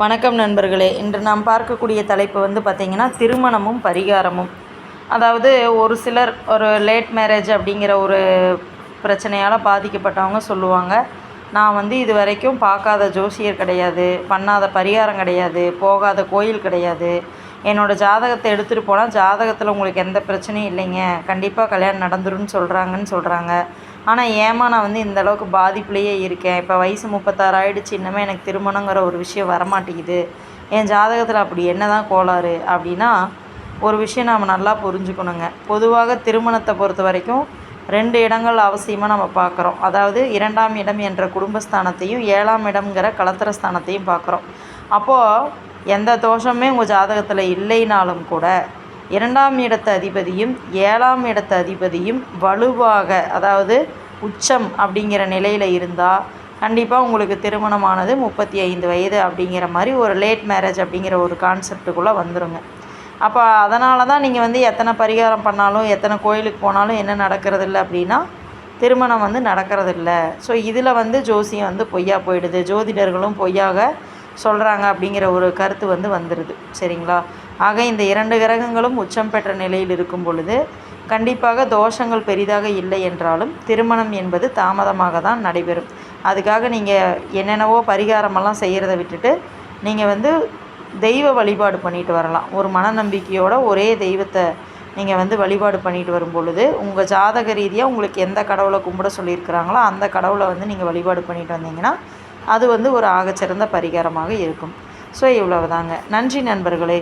வணக்கம் நண்பர்களே. இன்று நாம் பார்க்கக்கூடிய தலைப்பு வந்து பார்த்திங்கன்னா திருமணமும் பரிகாரமும். அதாவது ஒரு சிலர் ஒரு லேட் மேரேஜ் அப்படிங்கிற ஒரு பிரச்சனையால் பாதிக்கப்பட்டவங்க சொல்லுவாங்க. நான் வந்து இது வரைக்கும் பார்க்காத ஜோசியர் கிடையாது பண்ணாத பரிகாரம் கிடையாது போகாத கோயில் கிடையாது. என்னோடய ஜாதகத்தை எடுத்துகிட்டு போனால் ஜாதகத்தில் உங்களுக்கு எந்த பிரச்சனையும் இல்லைங்க. கண்டிப்பாக கல்யாணம் நடந்துரும்னு சொல்கிறாங்கன்னு சொல்கிறாங்க ஆனால் ஏமா நான் வந்து இந்த அளவுக்கு பாதிப்புலேயே இருக்கேன். இப்போ வயசு முப்பத்தாறு ஆயிடுச்சு இன்னமே எனக்கு திருமணங்கிற ஒரு விஷயம் வரமாட்டேங்குது. என் ஜாதகத்தில் அப்படி என்ன தான் கோளாறு அப்படின்னா ஒரு விஷயம் நாம் நல்லா புரிஞ்சுக்கணுங்க. பொதுவாக திருமணத்தை பொறுத்த வரைக்கும் ரெண்டு இடங்கள் அவசியமாக நம்ம பார்க்குறோம். அதாவது இரண்டாம் இடம் என்ற குடும்பஸ்தானத்தையும் ஏழாம் இடம்ங்கிற கலத்திரஸ்தானத்தையும் பார்க்குறோம். அப்போது எந்த தோஷமே உங்கள் ஜாதகத்தில் இல்லைனாலும் கூட இரண்டாம் இடத்து அதிபதியும் ஏழாம் இடத்து அதிபதியும் வலுவாக அதாவது உச்சம் அப்படிங்கிற நிலையில் இருந்தால் கண்டிப்பாக உங்களுக்கு திருமணமானது முப்பத்தி ஐந்து வயது அப்படிங்கிற மாதிரி ஒரு லேட் மேரேஜ் அப்படிங்கிற ஒரு கான்செப்டுக்குள்ளே வந்துருங்க. அப்போ அதனால தான் நீங்கள் வந்து எத்தனை பரிகாரம் பண்ணாலும் எத்தனை கோயிலுக்கு போனாலும் என்ன நடக்கிறதில்ல அப்படின்னா திருமணம் வந்து நடக்கிறதில்ல ஸோ இதில் வந்து ஜோசியம் வந்து பொய்யா போயிடுது. ஜோதிடர்களும் பொய்யாக சொல்கிறாங்க அப்படிங்கிற ஒரு கருத்து வந்து வந்துடுது சரிங்களா? ஆக இந்த இரண்டு கிரகங்களும் உச்சம் பெற்ற நிலையில் இருக்கும் பொழுது கண்டிப்பாக தோஷங்கள் பெரிதாக இல்லை என்றாலும் திருமணம் என்பது தாமதமாக தான் நடைபெறும். அதுக்காக நீங்கள் என்னென்னவோ பரிகாரமெல்லாம் செய்கிறத விட்டுட்டு நீங்கள் வந்து தெய்வ வழிபாடு பண்ணிட்டு வரலாம். ஒரு மனநம்பிக்கையோட ஒரே தெய்வத்தை நீங்கள் வந்து வழிபாடு பண்ணிட்டு வரும் பொழுது உங்கள் ஜாதக ரீதியாக உங்களுக்கு எந்த கடவுளை கும்பிட சொல்லியிருக்கிறாங்களோ அந்த கடவுளை வந்து நீங்கள் வழிபாடு பண்ணிட்டு வந்தீங்கன்னா அது வந்து ஒரு ஆகச்சிறந்த பரிகாரமாக இருக்கும். ஸோ இவ்வளவுதாங்க. நன்றி நண்பர்களே.